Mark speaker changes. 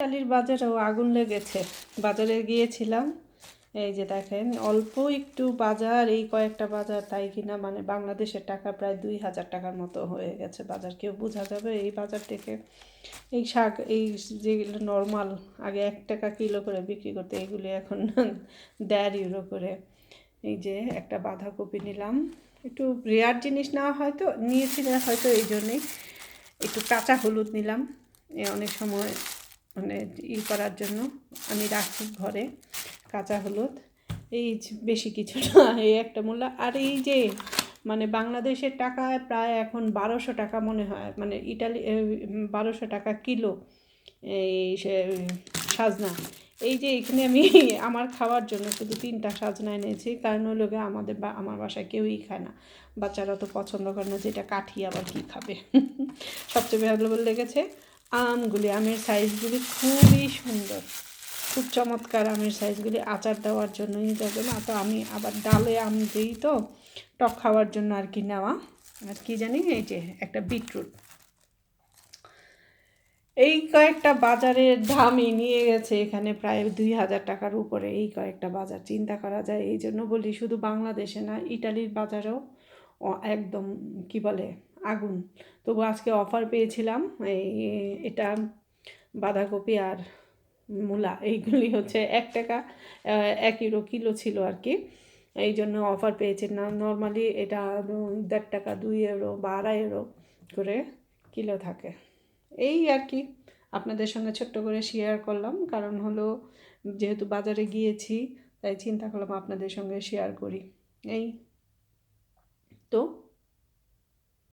Speaker 1: ইতালির বাজারেও আগুন লেগেছে। বাজারে গিয়েছিলাম, এই যে দেখেন, অল্প একটু বাজার, এই কয়েকটা বাজার তাই কিনা মানে বাংলাদেশের টাকা প্রায় দুই হাজার টাকার মতো হয়ে গেছে বাজার। কেউ বোঝা যাবে এই বাজার থেকে এই শাক, এই যেগুলো নর্মাল, আগে এক টাকা কিলো করে বিক্রি করতে, এগুলি এখন দেড় ইউরো করে। এই যে একটা বাঁধাকপি নিলাম। একটু রেয়ার জিনিস নেওয়া হয়তো নিয়েছি না হয়তো এই জন্যেই। একটু কাঁচা হলুদ নিলাম। এ অনেক সময় মানে ই করার জন্য আমি রাখি ঘরে কাঁচা হলুদ। এই বেশি কিছু না, এই একটা মূল্য। আর এই যে মানে বাংলাদেশের টাকায় প্রায় এখন বারোশো টাকা মনে হয় মানে ইটালি বারোশো টাকা কিলো এই সাজনা। এই যে এখানে আমি আমার খাওয়ার জন্য শুধু তিনটা সাজনা এনেছি, কারণ হলো গিয়ে আমাদের বা, আমার বাসায় কেউই খায় না। বাচ্চারা তো পছন্দ করে না যেটা কাঠি আবার কী খাবে। সবচেয়ে ভালো লেগেছে। আমগুলি, আমের সাইজগুলি খুবই সুন্দর। খুব চমৎকার আমের সাইজগুলি আচার দেওয়ার জন্যই যাবে না তো আমি আবার ডালে আম দিই তো, টক খাওয়ার জন্য আর কি নেওয়া। আর কি জানি, এই যে একটা বিটরুট। এই কয়েকটা বাজারের দামই নিয়ে গেছে এখানে প্রায় দুই হাজার টাকার উপরে। এই কয়েকটা বাজার, চিন্তা করা যায়। এই জন্য বলি, শুধু বাংলাদেশে না, ইটালির বাজারেও একদম, কি বলে আগুন। তবু আজকে অফার পেয়েছিলাম, এই এটা বাঁধাকপি আর মূলা, এইগুলি হচ্ছে এক টাকা এক ইউরো কিলো ছিল আর কি। এই জন্য অফার পেয়েছে না নর্মালি এটা দেড় টাকা, দুই ইউরো বা আড়াই ইউরো করে কিলো থাকে। এই আর কি, আপনাদের সঙ্গে ছোট্ট করে শেয়ার করলাম। কারণ হলো, যেহেতু বাজারে গিয়েছি, তাই চিন্তা করলাম আপনাদের সঙ্গে শেয়ার করি। এই, তো